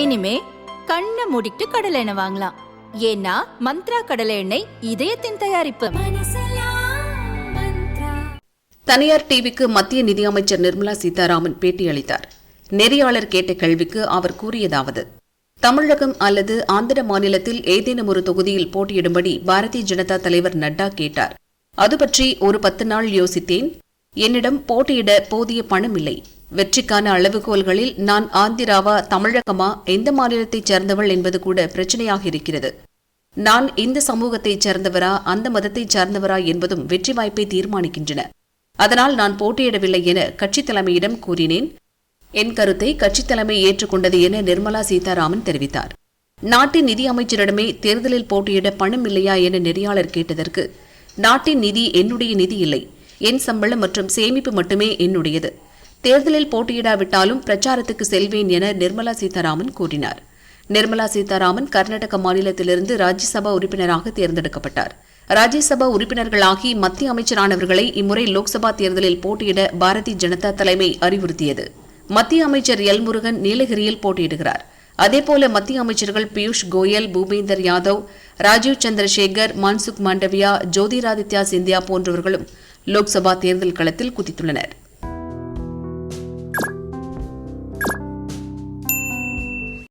இனிமே கண்ணை மூடிட்டு கடலை எண்ணெய் வாங்கலாம். ஏன்னா மந்த்ரா கடலை எண்ணெய் இதயத்தின் தயாரிப்பு. தனியார் டிவிக்கு மத்திய நிதியமைச்சர் நிர்மலா சீதாராமன் பேட்டியளித்தார் நெறியாளர் கேட்ட கேள்விக்கு அவர் கூறியதாவது தமிழகம் அல்லது ஆந்திர மாநிலத்தில் ஏதேனும் ஒரு தொகுதியில் போட்டியிடும்படி பாரதிய ஜனதா தலைவர் நட்டா கேட்டார். அது பற்றி ஒரு பத்து நாள் யோசித்தேன். என்னிடம் போட்டியிட போதிய பணம் இல்லை. வெற்றிக்கான அளவுகோல்களில் நான் ஆந்திராவா தமிழகமா எந்த மாநிலத்தைச் சேர்ந்தவள் என்பது கூட பிரச்சனையாக இருக்கிறது. நான் இந்த சமூகத்தைச் சேர்ந்தவரா அந்த மதத்தைச் சேர்ந்தவரா என்பதும் வெற்றி வாய்ப்பை தீர்மானிக்கின்றன. அதனால் நான் போட்டியிடவில்லை என கட்சித் தலைமையிடம் கூறினேன். என் கருத்தை கட்சித் தலைமை ஏற்றுக்கொண்டது என நிர்மலா சீதாராமன் தெரிவித்தார். நாட்டின் நிதி அமைச்சரிடமே தேர்தலில் போட்டியிட பணம் இல்லையா என நெறியாளர் கேட்டதற்கு நாட்டின் நிதி என்னுடைய நிதி இல்லை. என் சம்பளம் மற்றும் சேமிப்பு மட்டுமே என்னுடையது. தேர்தலில் போட்டியிடாவிட்டாலும் பிரச்சாரத்துக்கு செல்வேன் என நிர்மலா சீதாராமன் கூறினார். நிர்மலா சீதாராமன் கர்நாடக மாநிலத்திலிருந்து ராஜ்யசபா உறுப்பினராக தேர்ந்தெடுக்கப்பட்டார். ராஜ்யசபா உறுப்பினர்களாகி மத்திய அமைச்சரானவர்களை இம்முறை லோக்சபா தேர்தலில் போட்டியிட பாரதிய ஜனதா தலைமை அறிவுறுத்தியது. மத்திய அமைச்சர் எல் முருகன் நீலகிரியில் போட்டியிடுகிறார். அதேபோல மத்திய அமைச்சர்கள் பியூஷ் கோயல் பூபேந்தர் யாதவ் ராஜீவ் சந்திரசேகர் மன்சுக் மாண்டவியா ஜோதிராதித்யா சிந்தியா போன்றவர்களும் லோக்சபா தேர்தல் களத்தில் குதித்துள்ளனர்.